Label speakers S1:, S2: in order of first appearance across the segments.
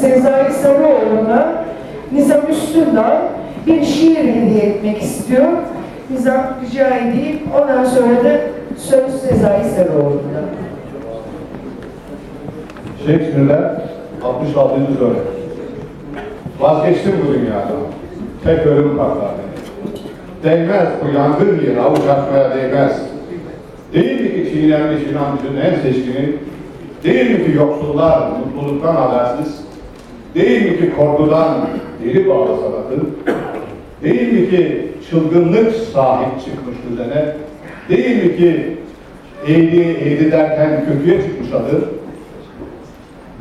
S1: Sezai Sarıoğlu'na Nizam Üstündağ bir şiir hediye etmek istiyor. Nizam rica edeyim. Ondan sonra da söz Sezai Sarıoğlu'na.
S2: Shakespeare'le 66. bölüm. Vazgeçtim bu dünyadan. Tek ölüm katlar beni. Değmez bu yangın yeri avuç açmaya değmez. Değil mi ki çiğnenmiş inancın en seçkini? Değil mi ki yoksullar mutluluktan habersiz? Değil mi ki korkudan deli bağlı sanatı? Değil mi ki çılgınlık sahip çıkmış düzene? Değil mi ki eğri eğri derken kötüye çıkmış adı?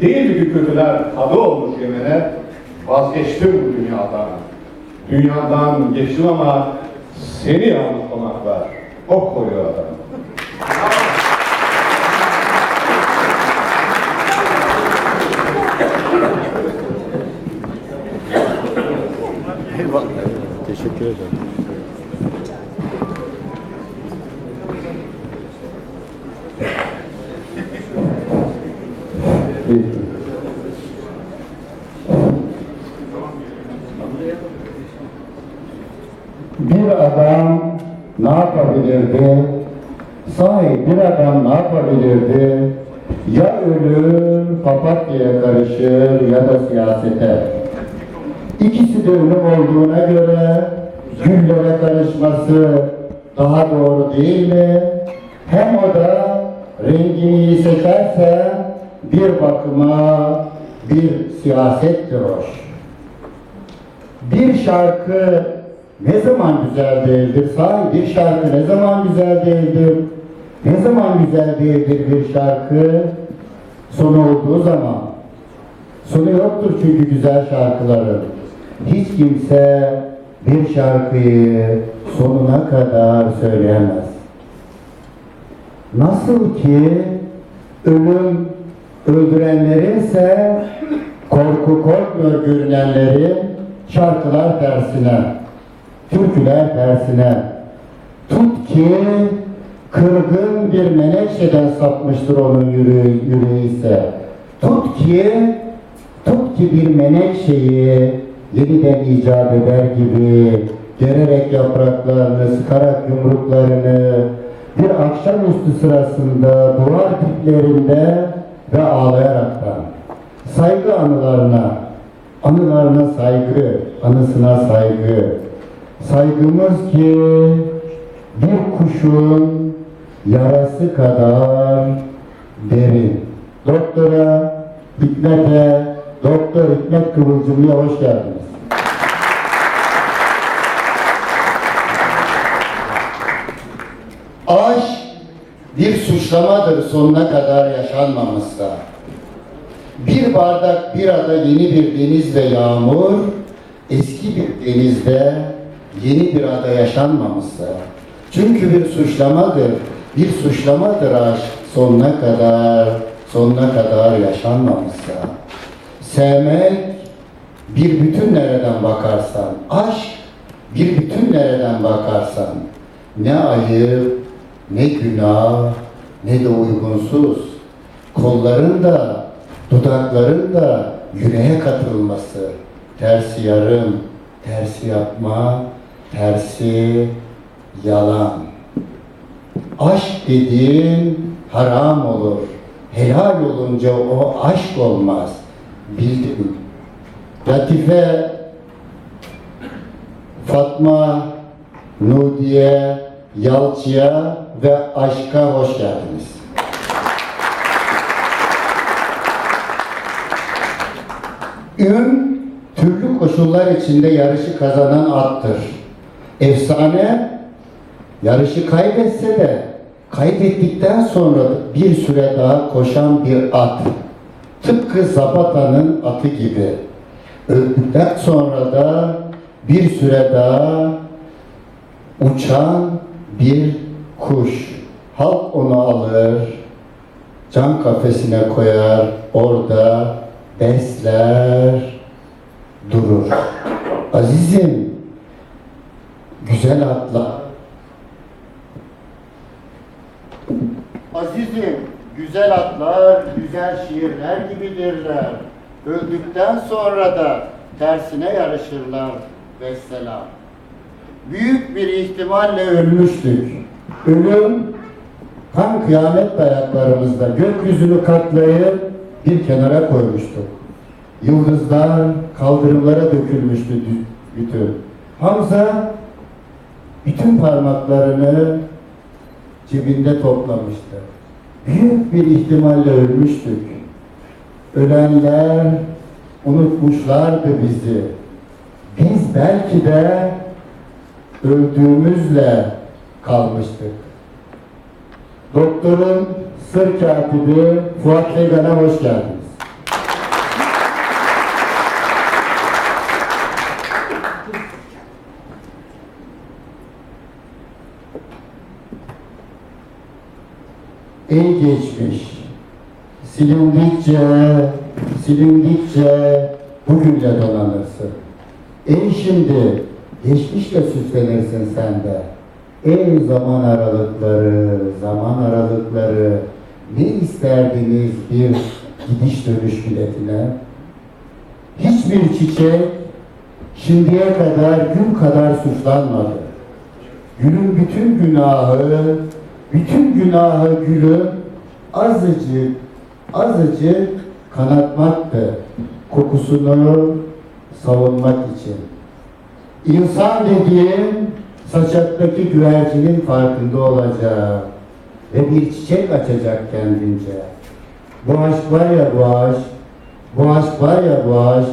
S2: Değil mi ki kötüler tadı olmuş yemene? Vazgeçtim dünyadan. Dünyadan geçtim ama seni yalnız konaklar. O koyuyor
S3: bir siyasettir hoş. Bir şarkı ne zaman güzel değildir? Sahi bir şarkı ne zaman güzel değildir? Ne zaman güzel değildir bir şarkı? Sonu olduğu zaman. Sonu yoktur çünkü güzel şarkıların. Hiç kimse bir şarkıyı sonuna kadar söyleyemez. Nasıl ki ölüm öldürenlerinse korku korkmuyor görünenleri şarkılar tersine, türküler tersine. Tut ki kırgın bir menekşeden sapmıştır onun yüreği, yüreği ise. Tut ki, tut ki bir menekşeyi yeniden icat eder gibi gererek yapraklarını, sıkarak yumruklarını bir akşamüstü sırasında duvar diplerinde ve ağlayaraktan saygı anılarına, anılarına saygı, anısına saygı. Saygımız ki bir kuşun yarası kadar derin. Doktora, Hikmet'e, Doktor Hikmet Kıvılcımlı'ya hoş geldiniz. Aşk bir suçlamadır sonuna kadar yaşanmamışsa. Bir bardak birada yeni bir deniz ve yağmur, eski bir denizde yeni bir ada yaşanmamışsa. Çünkü bir suçlamadır, bir suçlamadır aşk sonuna kadar, sonuna kadar yaşanmamışsa. Sevmek bir bütün nereden bakarsan, aşk bir bütün nereden bakarsan, ne ayıp, ne günah, ne de uygunsuz. Kolların da, dudakların da yüreğe katılması, tersi yarım, tersi yapma, tersi yalan. Aşk dediğin haram olur. Helal olunca o aşk olmaz. Bildim. Latife, Fatma, Nudiye, Yalçı'ya ve Aşk'a hoş geldiniz. Ün, türlü koşullar içinde yarışı kazanan attır. Efsane, yarışı kaybetse de kaybettikten sonra bir süre daha koşan bir at. Tıpkı Zapata'nın atı gibi. Öldükten sonra da bir süre daha uçan bir kuş. Halk onu alır, cam kafesine koyar, orada besler, durur. Azizim, güzel atlar. Azizim, güzel atlar, güzel şiirler gibidirler. Öldükten sonra da tersine yarışırlar. Vesselam. Büyük bir ihtimalle ölmüştük. Ölüm tam kıyamet ayaklarımızda gökyüzünü katlayıp bir kenara koymuştuk. Yıldızlar kaldırımlara dökülmüştü bütün. Hamza bütün parmaklarını cebinde toplamıştı. Büyük bir ihtimalle ölmüştük. Ölenler unutmuşlardı bizi. Biz belki de öldüğümüzle kalmıştık. Doktorun sır katibi Fuat Beygan'a hoş geldiniz. Ey geçmiş, silindikçe, silindikçe bugünle donanırsın. Ey şimdi, geçmişle süslenirsin sen de. Ey zaman aralıkları, zaman aralıkları, ne isterdiniz bir gidiş dönüş biletine? Hiçbir çiçek şimdiye kadar gün kadar suçlanmadı. Gülün bütün günahı, bütün günahı gülün azıcık, azıcık kanatmaktı. Kokusunu savunmak için. İnsan dediğin saçaktaki güvercinin farkında olacak ve bir çiçek açacak kendince. Bu aşk var ya bu aşk, bu aşk var ya bu aşk,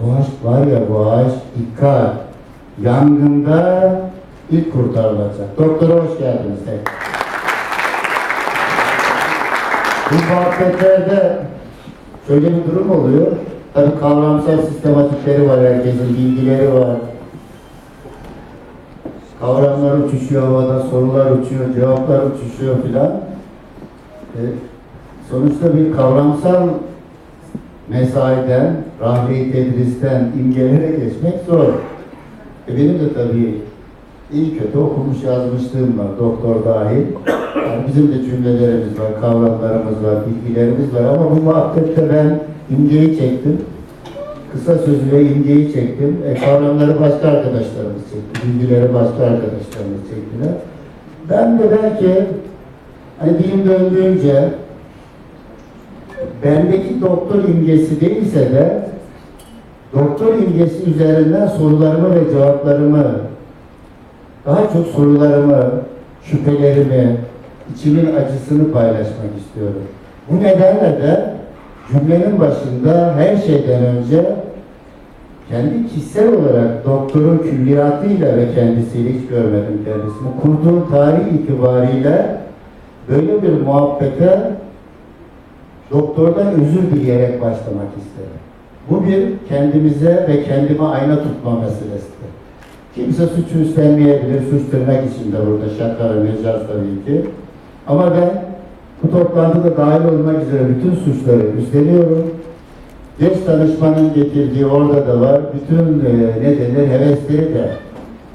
S3: bu aşk var ya bu aşk, dikkat. Yangında ilk kurtarılacak. Doktora hoş geldiniz. Bu muhabbetlerde şöyle bir durum oluyor. Tabii kavramsal sistematikleri var herkesin, bilgileri var. Kavramlar uçuşuyor havada, sorular uçuyor, cevaplar uçuşuyor filan. E, sonuçta bir kavramsal mesaiden, rahli tedristen imgelere geçmek zor. E benim de tabii iyi kötü okumuş yazmışlığım var, doktor dahil. Yani bizim de cümlelerimiz var, kavramlarımız var, bilgilerimiz var ama bu muhabbette ben imgeyi çektim. Kısa sözüyle imgeyi çektim. E, kavramları başka arkadaşlarımız çekti, bilgileri başka arkadaşlarımız çektiler. Ben de belki hani dilim döndüğünce bendeki doktor imgesi değilse de doktor imgesi üzerinden sorularımı ve cevaplarımı daha çok sorularımı, şüphelerimi, içimin acısını paylaşmak istiyorum. Bu nedenle de cümlenin başında her şeyden önce kendi kişisel olarak doktorun külliyatıyla ve kendisiyle hiç görmedim kendisini. Kurduğum tarih itibariyle böyle bir muhabbete doktordan özür dileyerek başlamak isterim. Bu bir kendimize ve kendime ayna tutma meselesidir. Kimse suçu üstlenmeyebilir, suç tırnak içinde burada şaka ve mecaz tabii ki. Ama ben bu toplantıda dahil olmak üzere bütün suçları üstleniyorum. Geç tanışmanın getirdiği orada da var. Bütün e, ne denir hevesleri de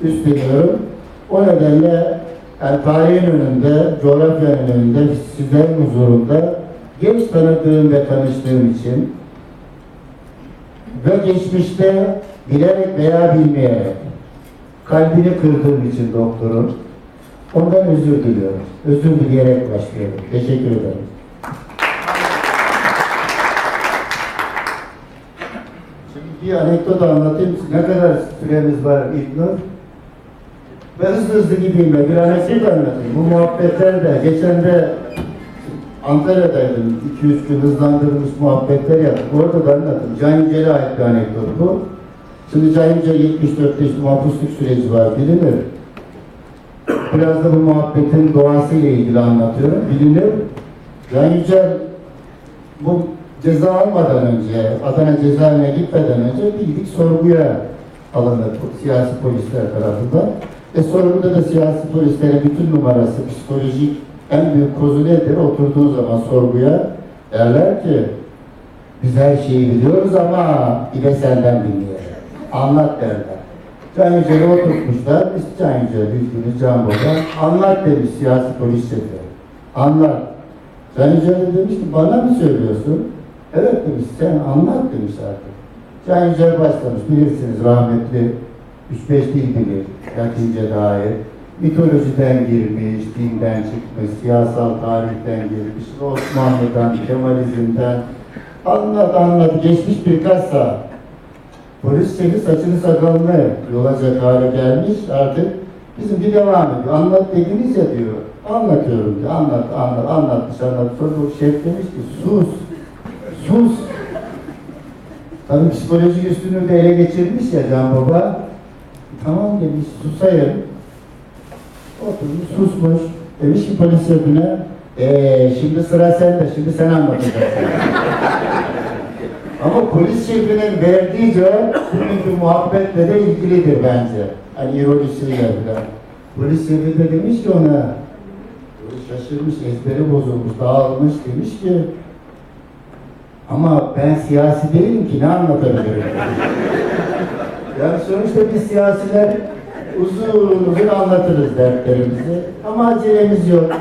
S3: üstleniyorum. O nedenle tarihin önünde, coğrafyanın önünde, sizlerin huzurunda genç tanıdığım ve tanıştığım için ve geçmişte bilerek veya bilmeyerek kalbini kırdığım için doktorun ondan özür diliyorum. Özür dileyerek başlıyorum. Teşekkür ederim. Şimdi bir anekdot anlatayım. Ne kadar süremiz var İlknur? Ben hızlı hızlı gideyim bir anekdot anlatayım. Bu muhabbetlerde, geçen de Antalya'daydım. 200 gün hızlandırılmış muhabbetler yaptık. Orada da anlattım. Can Yücel'e ait bir anekdot bu. Şimdi Can Yücel 74 yaş mahpusluk süreci var bilinir. Biraz da bu muhabbetin doğasıyla ilgili anlatıyorum. Bilinir. Can Yücel bu ceza almadan önce, Adana cezaevine gitmeden önce bildik sorguya alınır siyasi polisler tarafından. E sorguda da siyasi polislerin bütün numarası, psikolojik en büyük kozu nedir? Oturduğu zaman sorguya derler ki biz her şeyi biliyoruz ama de senden dinleyelim. Anlat derler. Can Yücel'i oturtmuşlar. Biz Can Yücel, bildiğiniz Can Baba. Anlat demiş siyasi polis şefi. Anlat. Can Yücel de demiş ki bana mı söylüyorsun? Evet demiş, sen anlat demiş artık. Can Yücel başlamış, bilirsiniz rahmetli 3-5 dil bilir, Latince dair. Mitolojiden girmiş, dinden çıkmış, siyasal tarihten girmiş, Osmanlı'dan, Kemalizm'den. Anlat anlat, geçmiş birkaç saat. Polis seni saçını sakalını yolacak hale gelmiş artık. Bizim bir devam ediyor. Anlat dediniz ya diyor. Anlatıyorum diyor. Anlat, anlat, anlatmış, anlat. O şef demiş ki sus, sus. Tabii psikolojik üstünlüğü de ele geçirmiş ya Can Baba. Tamam demiş, susayım. Oturmuş, susmuş. Demiş ki polis şefine, eee şimdi sıra sende, şimdi sen anlatacaksın. Ama polis şefinin verdiği cevap bugünkü muhabbetle de ilgilidir bence. Hani ironisiyle falan. Polis şefi de demiş ki ona, şaşırmış, ezberi bozulmuş, dağılmış demiş ki ama ben siyasi değilim ki ne anlatabilirim? yani sonuçta biz siyasiler uzun uzun anlatırız dertlerimizi ama acelemiz yok.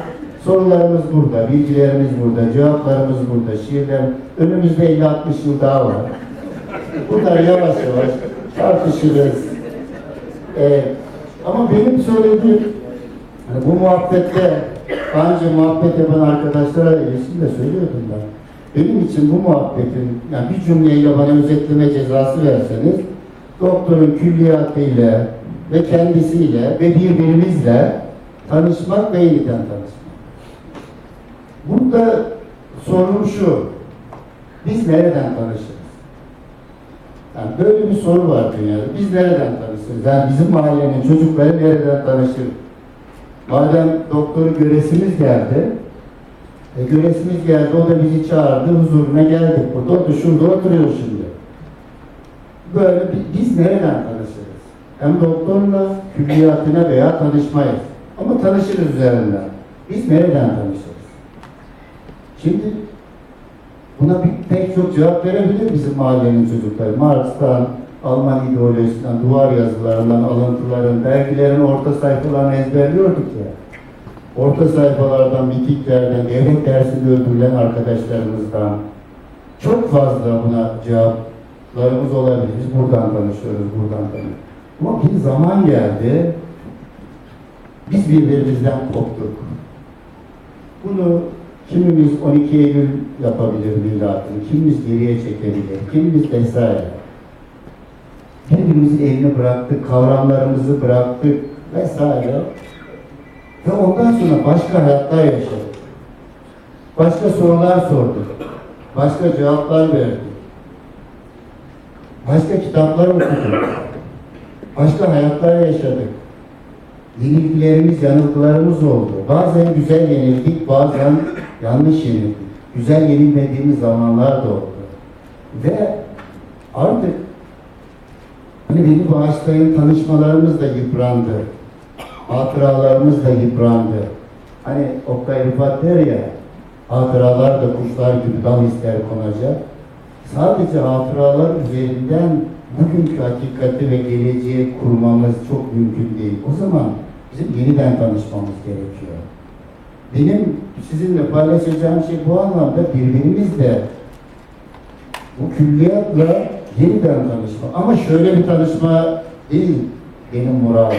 S3: Sorularımız burada, bilgilerimiz burada, cevaplarımız burada, şiirler önümüzde 50-60 yıl daha var. Bunlar yavaş yavaş tartışırız. Ee, ama benim söylediğim hani bu muhabbette daha önce muhabbet yapan arkadaşlara ilişkin de söylüyordum ben. Benim için bu muhabbetin yani bir cümleyle bana özetleme cezası verseniz doktorun külliyatıyla ve kendisiyle ve birbirimizle tanışmak ve yeniden tanışmak. Burada sorun şu. Biz nereden tanışırız? Yani böyle bir soru var dünyada. Biz nereden tanışırız? Yani bizim mahallenin çocukları nereden tanışır? Madem doktoru göresimiz geldi, e, göresimiz geldi, o da bizi çağırdı, huzuruna geldik. Burada, o da şurada oturuyor şimdi. Böyle bi- biz nereden tanışırız? Hem doktorla, külliyatına veya tanışmayız. Ama tanışırız üzerinden. Biz nereden tanışırız? Şimdi buna bir, pek çok cevap verebilir bizim mahallenin çocukları. Marx'tan, Alman ideolojisinden, duvar yazılarından, alıntıların, dergilerin orta sayfalarını ezberliyorduk ya. Orta sayfalardan, mitiklerden, devlet dersinde öldürülen arkadaşlarımızdan çok fazla buna cevaplarımız olabilir. Biz buradan tanışıyoruz, buradan tanışıyoruz. Ama bir zaman geldi, biz birbirimizden koptuk. Bunu kimimiz 12 Eylül yapabilir milatını, kimimiz geriye çekebilir, kimimiz vesaire. Birbirimizin elini bıraktık, kavramlarımızı bıraktık vesaire. Ve ondan sonra başka hayatlar yaşadık. Başka sorular sorduk. Başka cevaplar verdik. Başka kitaplar okuduk. Başka hayatlar yaşadık. Yenilgilerimiz, yanılgılarımız oldu. Bazen güzel yenildik, bazen yanlış yenildik. Güzel yenilmediğimiz zamanlar da oldu. Ve artık hani beni bağışlayın tanışmalarımız da yıprandı. Hatıralarımız da yıprandı. Hani Oktay Rıfat der ya, hatıralar da kuşlar gibi dal ister konacak. Sadece hatıralar üzerinden bugünkü hakikati ve geleceği kurmamız çok mümkün değil. O zaman bizim yeniden tanışmamız gerekiyor. Benim sizinle paylaşacağım şey bu anlamda birbirimizle bu külliyatla yeniden tanışma. Ama şöyle bir tanışma değil benim muradım.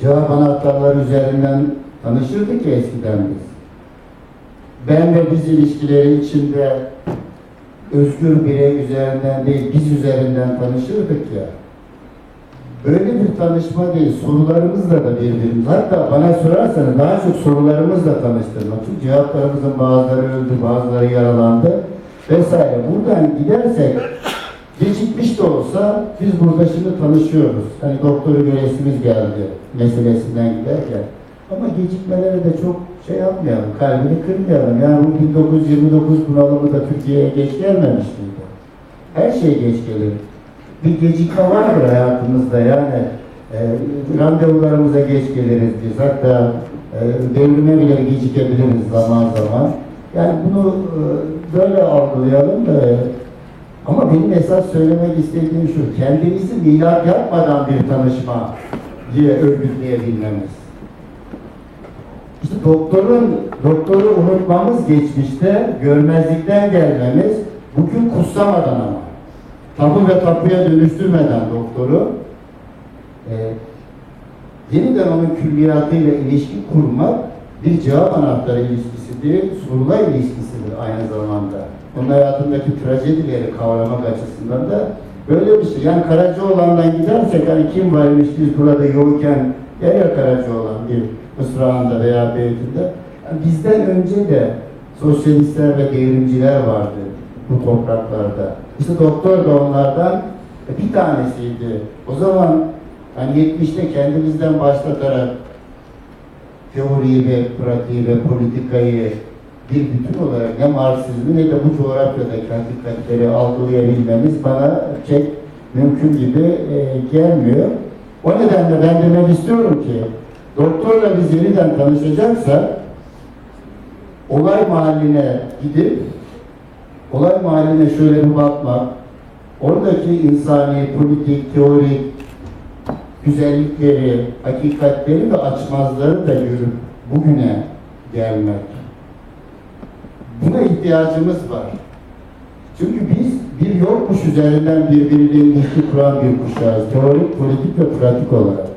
S3: Cevap anahtarları üzerinden tanışırdık ya eskiden biz. Ben ve biz ilişkileri içinde özgür birey üzerinden değil, biz üzerinden tanışırdık ya. Böyle bir tanışma değil, sorularımızla da birbirimiz. Hatta bana sorarsanız daha çok sorularımızla tanıştırmak. Çünkü cevaplarımızın bazıları öldü, bazıları yaralandı vesaire. Buradan gidersek gecikmiş de olsa biz burada şimdi tanışıyoruz. Hani doktoru göresimiz geldi meselesinden giderken. Ama gecikmeleri de çok şey yapmayalım, kalbini kırmayalım. Yani bu 1929 bunalımı da Türkiye'ye geç gelmemiş miydi? Her şey geç gelir. Bir gecikme vardır hayatımızda yani. E, randevularımıza geç geliriz biz. Hatta e, devrime bile gecikebiliriz zaman zaman. Yani bunu e, böyle algılayalım. E, ama benim esas söylemek istediğim şu, kendimizi milat yapmadan bir tanışma diye örgütleyebilmemiz. İşte doktorun, doktoru unutmamız geçmişte, görmezlikten gelmemiz, bugün kutsamadan ama. Tabu ve tapuya dönüştürmeden doktoru, e, yeniden onun külliyatıyla ilişki kurmak bir cevap anahtarı ilişkisi değil, sorular ilişkisidir aynı zamanda. Onun hayatındaki trajedileri kavramak açısından da böyle bir şey. Yani Karacaoğlan'dan gidersek hani kim varmış biz burada yokken yer ya Karacaoğlan bir mısrağında veya beytinde. Yani bizden önce de sosyalistler ve devrimciler vardı bu topraklarda. İşte doktor da onlardan bir tanesiydi. O zaman hani 70'te kendimizden başlatarak teoriyi ve pratiği ve politikayı bir bütün olarak ne Marksizmi ne de bu coğrafyadaki hakikatleri algılayabilmemiz bana pek mümkün gibi e, gelmiyor. O nedenle ben demek istiyorum ki doktorla biz yeniden tanışacaksak olay mahalline gidip olay mahalline şöyle bir bakmak, oradaki insani, politik, teorik güzellikleri, hakikatleri ve açmazları da görüp bugüne gelmek. Buna ihtiyacımız var. Çünkü biz bir yokmuş üzerinden birbiriyle ilişki kuran bir kuşağız. Teorik, politik ve pratik olarak.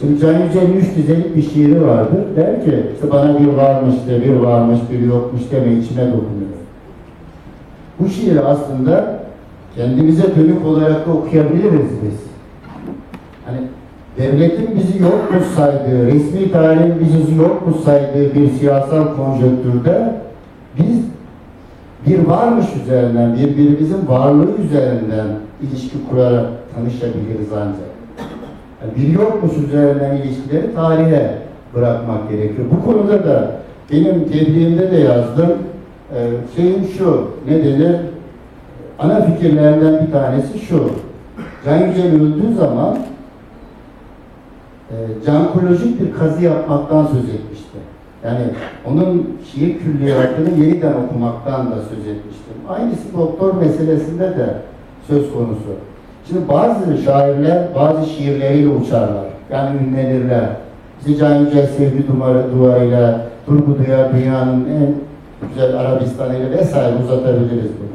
S3: Şimdi Can Yücel'in üç dizelik bir şiiri vardır. Der ki, işte bana bir varmış de, bir varmış, bir yokmuş deme içime dokunuyor. Bu şiiri aslında kendimize dönük olarak da okuyabiliriz biz. Hani devletin bizi yokmuş saydığı, resmi tarihin bizi yokmuş saydığı bir siyasal konjonktürde biz bir varmış üzerinden, birbirimizin varlığı üzerinden ilişki kurarak tanışabiliriz ancak. Bir yokmuş üzerinden ilişkileri tarihe bırakmak gerekiyor. Bu konuda da benim tebliğimde de yazdım. Ee, şeyim şu, ne denir? Ana fikirlerinden bir tanesi şu. Can Yücel öldüğü zaman e, cankolojik bir kazı yapmaktan söz etmişti. Yani onun şiir külliyatını yeniden okumaktan da söz etmiştim. Aynısı doktor meselesinde de söz konusu. Şimdi bazı şairler bazı şiirleriyle uçarlar. Yani ünlenirler. İşte Can Yücel sevgi duvarı, duvarıyla, Turgut Uyar dünyanın en güzel Arabistan'ıyla vesaire uzatabiliriz bunu.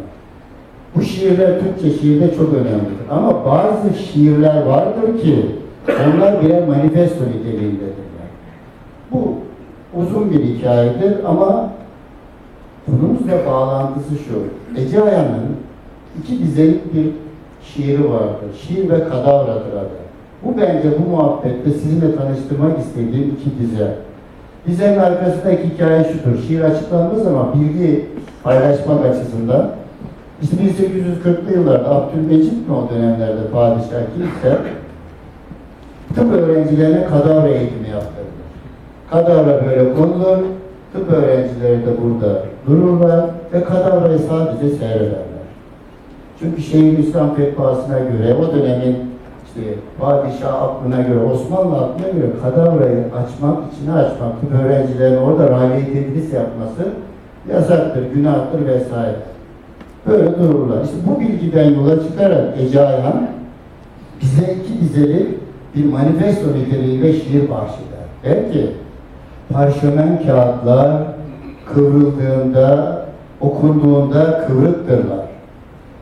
S3: Bu şiirler Türkçe şiirde çok önemlidir. Ama bazı şiirler vardır ki onlar birer manifesto niteliğindedirler. Bu uzun bir hikayedir ama konumuzla bağlantısı şu. Ece Aya'nın iki dizelik bir şiiri vardır. Şiir ve kadavradır adı. Bu bence bu muhabbette sizinle tanıştırmak istediğim iki dize. Dizenin arkasındaki hikaye şudur. Şiir açıklandığı zaman bilgi paylaşmak açısından işte 1840'lı yıllarda Abdülmecit mi o dönemlerde padişah kimse tıp öğrencilerine kadavra eğitimi yaptırılır. Kadavra böyle konulur, tıp öğrencileri de burada dururlar ve kadavrayı sadece seyrederler. Çünkü Şeyhülislam fetvasına göre o dönemin işte padişah aklına göre, Osmanlı aklına göre kadavrayı açmak, içine açmak, tıp öğrencilerin orada rahliye tedris yapması yasaktır, günahtır vesaire. Böyle dururlar. İşte bu bilgiden yola çıkarak Ece Ayhan bize iki dizeli bir manifesto niteliğinde şiir bahşeder. Der ki, parşömen kağıtlar kıvrıldığında, okunduğunda kıvrıktırlar.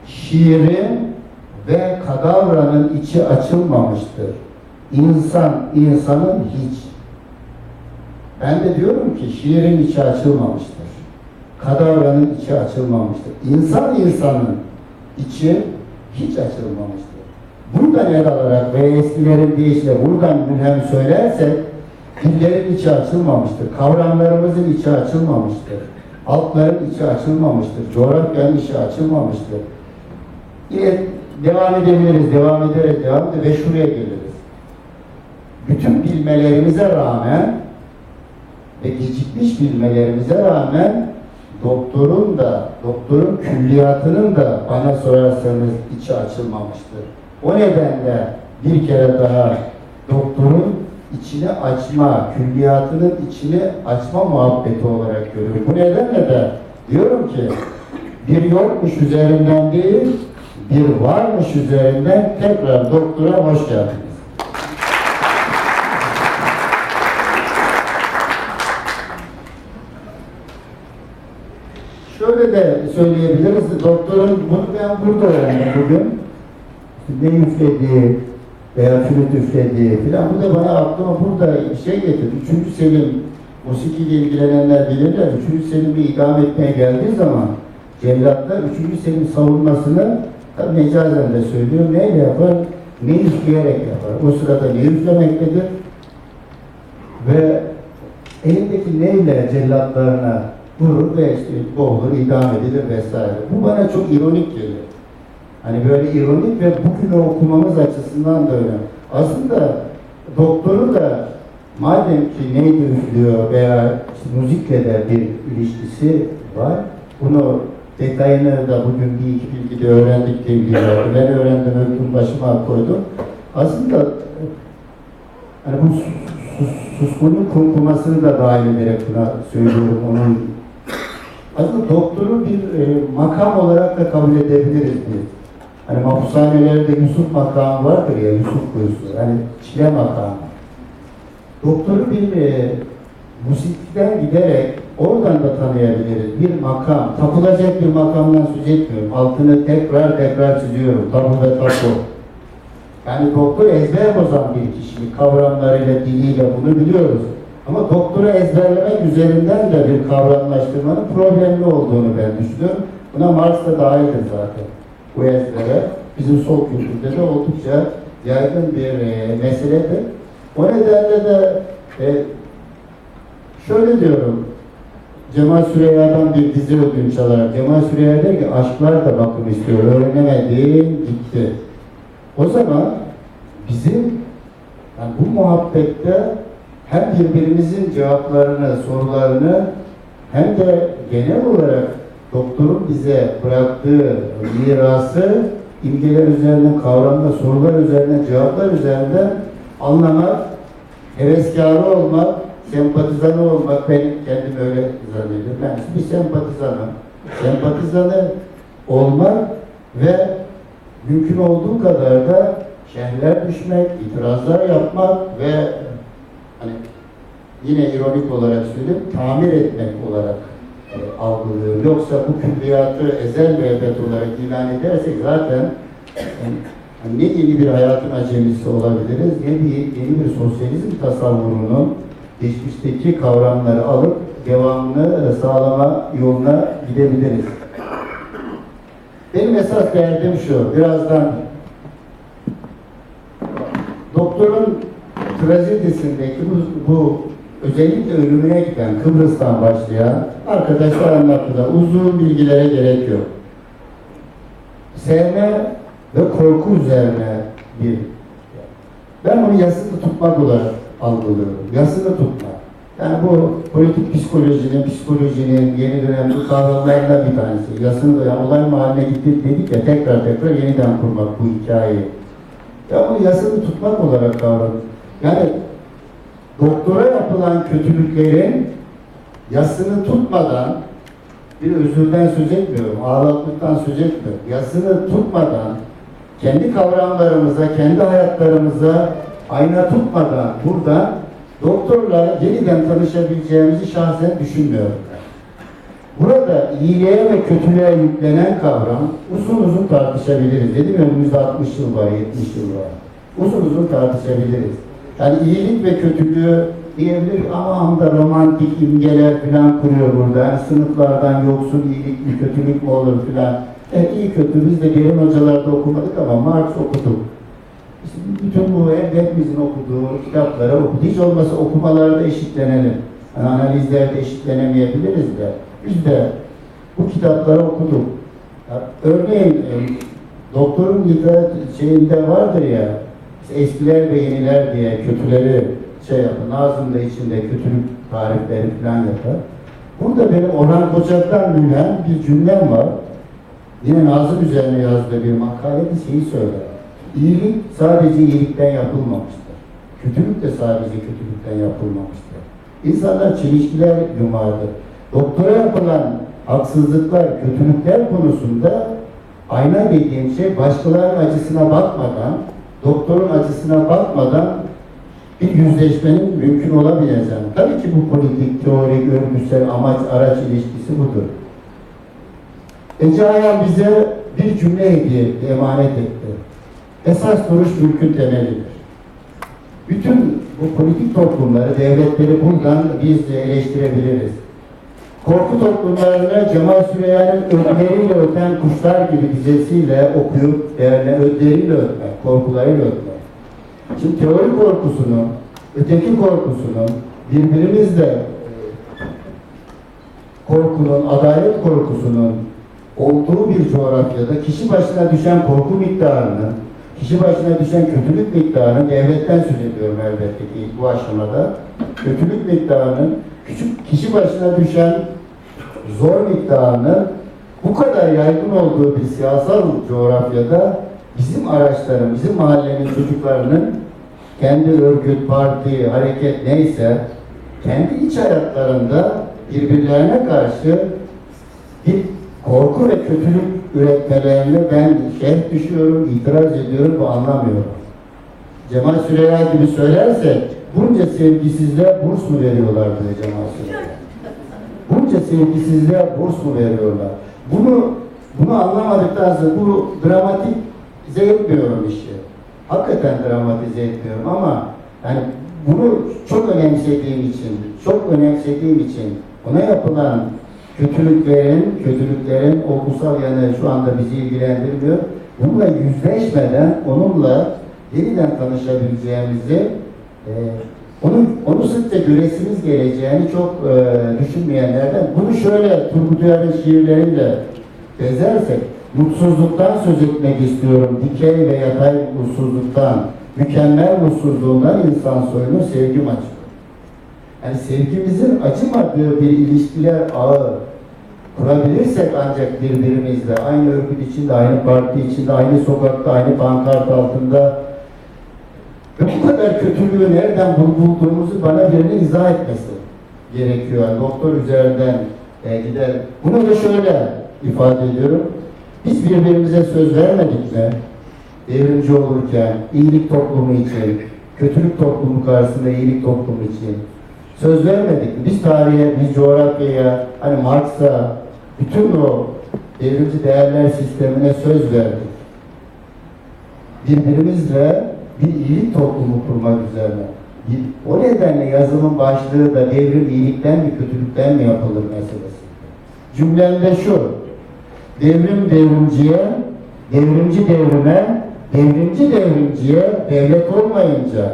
S3: Şiirin ve kadavranın içi açılmamıştır. İnsan, insanın hiç. Ben de diyorum ki şiirin içi açılmamıştır. Kadavranın içi açılmamıştır. İnsan insanın içi hiç açılmamıştır. Buradan el alarak ve eskilerin deyişle buradan mülhem söylersek dillerin içi açılmamıştır. Kavramlarımızın içi açılmamıştır. Halkların içi açılmamıştır. Coğrafyanın içi açılmamıştır. Yine devam edebiliriz, devam ederiz, devam ederiz ve şuraya geliriz. Bütün bilmelerimize rağmen ve gecikmiş bilmelerimize rağmen doktorun da, doktorun külliyatının da bana sorarsanız içi açılmamıştır. O nedenle bir kere daha doktorun içini açma, külliyatının içini açma muhabbeti olarak görüyorum. Bu nedenle de diyorum ki bir yokmuş üzerinden değil, bir varmış üzerinden tekrar doktora hoş geldiniz. Şöyle de söyleyebiliriz, doktorun bunu ben burada öğrendim bugün. Ne üflediği veya flüt üflediği filan, bu da bana aklıma burada bir şey getirdi. Üçüncü Selim, musikiyle ilgilenenler bilirler, Üçüncü Selim'i idam etmeye geldiği zaman Cevlatlar 3. Selim savunmasını tabi mecazen de söylüyor. Neyle yapar? Ne üfleyerek yapar. O sırada ne üflemektedir? Ve elindeki neyle cellatlarına vurur ve işte boğulur, idam edilir vesaire. Bu bana çok ironik geliyor. Hani böyle ironik ve bugün okumamız açısından da önemli. Aslında doktoru da madem ki neydi üflüyor veya işte müzikle de bir ilişkisi var. Bunu detayını da bugün bir iki bilgide öğrendik diye. Ben öğrendim, öptüm, başıma koydum. Aslında hani bu sus, sus, suskunun kumkumasını da dahil ederek buna söylüyorum onun aslında doktoru bir e, makam olarak da kabul edebiliriz biz. Hani mahpushanelerde Yusuf makamı vardır ya, Yusuf kuyusu. Hani çile makamı. Doktoru bir e, musikten giderek oradan da tanıyabiliriz. Bir makam, tapılacak bir makamdan söz etmiyorum. Altını tekrar tekrar çiziyorum. Tabu ve tapu. Yani doktor ezber bozan bir kişi. Kavramlarıyla, diliyle bunu biliyoruz. Ama doktoru ezberlemek üzerinden de bir kavramlaştırmanın problemli olduğunu ben düşünüyorum. Buna Marx da dahildir zaten. Bu ezbere bizim sol kültürde de oldukça yaygın bir e, meseledir. O nedenle de e, şöyle diyorum, Cemal Süreyya'dan bir dizi ödünç alarak, Cemal Süreyya der ki aşklar da bakım istiyor, öğrenemedim gitti. O zaman bizim yani bu muhabbette hem birbirimizin cevaplarını, sorularını hem de genel olarak doktorun bize bıraktığı mirası imgeler üzerinden, kavramda sorular üzerinden, cevaplar üzerinden anlamak, heveskarı olmak, sempatizanı olmak, ben kendim öyle zannediyorum. Ben bir sempatizanım. Sempatizanı olmak ve mümkün olduğu kadar da şerhler düşmek, itirazlar yapmak ve hani yine ironik olarak söyleyeyim, tamir etmek olarak e, algılıyorum. Yoksa bu külliyatı ezel ve ebed olarak ilan edersek zaten yani, ne yeni bir hayatın acemisi olabiliriz, ne bir yeni bir sosyalizm tasavvurunun geçmişteki kavramları alıp devamını sağlama yoluna gidebiliriz. Benim esas derdim şu, birazdan doktorun trajedisindeki bu, bu özellikle ölümüne giden Kıbrıs'tan başlayan arkadaşlar anlattılar. Uzun bilgilere gerek yok. Sevme ve korku üzerine bir ben onu yasını tutmak olarak algılıyorum. Yasını tutmak. Yani bu politik psikolojinin, psikolojinin yeni dönemde kavramlarından bir tanesi. Yasını yani olay mahalline gitti dedik ya tekrar tekrar yeniden kurmak bu hikayeyi. Ya bunu yasını tutmak olarak kavradım. Yani doktora yapılan kötülüklerin yasını tutmadan bir özürden söz etmiyorum, ağlatlıktan söz etmiyorum. Yasını tutmadan kendi kavramlarımıza, kendi hayatlarımıza ayna tutmadan burada doktorla yeniden tanışabileceğimizi şahsen düşünmüyorum. Burada iyiliğe ve kötülüğe yüklenen kavram uzun uzun tartışabiliriz. Dedim ya önümüzde 60 yıl var, 70 yıl var. Uzun uzun tartışabiliriz. Yani iyilik ve kötülüğü diyebilir ama da romantik imgeler falan kuruyor burada. Yani sınıflardan yoksun iyilik mi kötülük mü olur filan. Evet iyi kötü biz de derin hocalarda okumadık ama Marx okuduk. Bütün bu hepimizin okuduğu kitapları okuduk. Hiç olmasa okumalarda eşitlenelim. Yani analizlerde eşitlenemeyebiliriz de. Biz de bu kitapları okuduk. Örneğin e, doktorun literatür şeyinde vardır ya eskiler ve yeniler diye kötüleri şey yapar. Nazım da içinde kötülük tarifleri falan yapar. Burada benim Orhan Koçak'tan bilinen bir cümlem var. Yine Nazım üzerine yazdığı bir makalede şeyi söyler. İyilik sadece iyilikten yapılmamıştır. Kötülük de sadece kötülükten yapılmamıştır. İnsanlar çelişkiler yumardır. Doktora yapılan haksızlıklar, kötülükler konusunda ayna dediğim şey başkalarının acısına bakmadan, doktorun acısına bakmadan bir yüzleşmenin mümkün olabileceğini. Tabii ki bu politik, teorik, örgüsel amaç, araç ilişkisi budur. Ece Ayan bize bir cümle hediye emanet etti. Esas duruş mülkün temelidir. Bütün bu politik toplumları, devletleri buradan biz eleştirebiliriz. Korku toplumlarını Cemal Süreyya'nın ödleriyle öten kuşlar gibi dizesiyle okuyup değerle ödleriyle ötmek, korkularıyla ötmek. Şimdi teori korkusunun, öteki korkusunun, birbirimizle korkunun, adalet korkusunun olduğu bir coğrafyada kişi başına düşen korku miktarını, kişi başına düşen kötülük miktarını devletten söz ediyorum elbette ki bu aşamada. Kötülük miktarının küçük kişi başına düşen zor miktarının bu kadar yaygın olduğu bir siyasal coğrafyada bizim araçların, bizim mahallenin çocuklarının kendi örgüt, parti, hareket neyse kendi iç hayatlarında birbirlerine karşı bir korku ve kötülük üretmelerine ben şerh düşüyorum, itiraz ediyorum ve anlamıyorum. Cemal Süreyya gibi söylersek bunca sevgisizliğe burs mu veriyorlar diye Cemal Süreyya. Bunca sevgisizliğe burs mu veriyorlar? Bunu bunu anlamadıktan sonra bu dramatize etmiyorum işi. Hakikaten dramatize etmiyorum ama yani bunu çok önemsediğim için, çok önemsediğim için ona yapılan kötülüklerin, kötülüklerin olgusal yanı şu anda bizi ilgilendirmiyor. Bununla yüzleşmeden onunla yeniden tanışabileceğimizi e, onu, onu sıkça göresimiz geleceğini çok e, düşünmeyenlerden. Bunu şöyle Turgut Uyar'ın şiirleriyle bezersek, mutsuzluktan söz etmek istiyorum. Dikey ve yatay mutsuzluktan, mükemmel mutsuzluğundan insan soyunu sevgim açıyor. Yani sevgimizin acımadığı bir ilişkiler ağı kurabilirsek ancak birbirimizle aynı örgüt içinde, aynı parti içinde, aynı sokakta, aynı pankart altında ve bu kadar kötülüğü nereden bul- bulduğumuzu bana birinin izah etmesi gerekiyor. Yani doktor üzerinden e, gider. Bunu da şöyle ifade ediyorum. Biz birbirimize söz vermedik mi? Devrimci olurken, iyilik toplumu için, kötülük toplumu karşısında iyilik toplumu için söz vermedik? Biz tarihe, biz coğrafyaya, hani Marx'a, bütün o devrimci değerler sistemine söz verdik birbirimizle bir iyilik toplumu kurmak üzerine. O nedenle yazımın başlığı da devrim iyilikten mi kötülükten mi yapılır meselesi. Cümlemde şu, devrim devrimciye, devrimci devrime, devrimci devrimciye devlet olmayınca,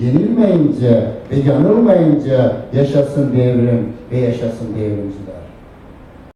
S3: yenilmeyince ve yanılmayınca yaşasın devrim ve yaşasın devrimciler.